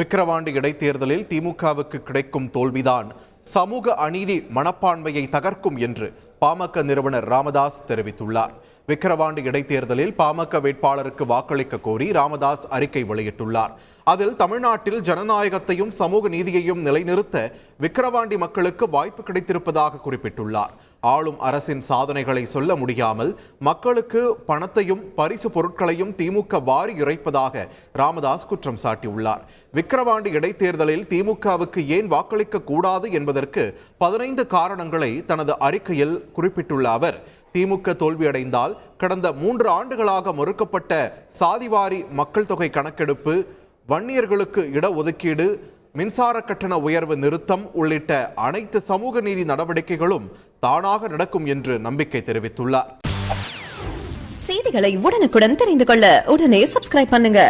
விக்கிரவாண்டி இடைத்தேர்தலில் திமுகவுக்கு கிடைக்கும் தோல்விதான். சமூக அநீதி மனப்பான்மையை தகர்க்கும் என்று பாமக நிறுவனர் ராமதாஸ் தெரிவித்துள்ளார். விக்கிரவாண்டி இடைத்தேர்தலில் பாமக வேட்பாளருக்கு வாக்களிக்க கோரி ராமதாஸ் அறிக்கை வெளியிட்டுள்ளார். அதில் தமிழ்நாட்டில் ஜனநாயகத்தையும் சமூக நீதியையும் நிலைநிறுத்த விக்கிரவாண்டி மக்களுக்கு வாய்ப்பு கிடைத்திருப்பதாக குறிப்பிட்டுள்ளார். ஆளும் அரசின் சாதனைகளை சொல்ல முடியாமல் மக்களுக்கு பணத்தையும் பரிசு பொருட்களையும் திமுக வாரி இறைப்பதாக ராமதாஸ் குற்றம் சாட்டியுள்ளார். விக்கிரவாண்டி இடைத்தேர்தலில் திமுகவுக்கு ஏன் வாக்களிக்க கூடாது என்பதற்கு பதினைந்து காரணங்களை தனது அறிக்கையில் குறிப்பிட்டுள்ள அவர் திமுக தோல்வியடைந்தால் கடந்த மூன்று ஆண்டுகளாக மறுக்கப்பட்ட சாதிவாரி மக்கள் தொகை கணக்கெடுப்பு வன்னியர்களுக்கு இடஒதுக்கீடு மின்சார கட்டண உயர்வு நிறுத்தம் உள்ளிட்ட அனைத்து சமூக நீதி நடவடிக்கைகளும் தானாக நடக்கும் என்று நம்பிக்கை தெரிவித்துள்ளார். செய்திகளை உடனுக்குடன் தெரிந்து கொள்ள உடனே சப்ஸ்கிரைப் பண்ணுங்க.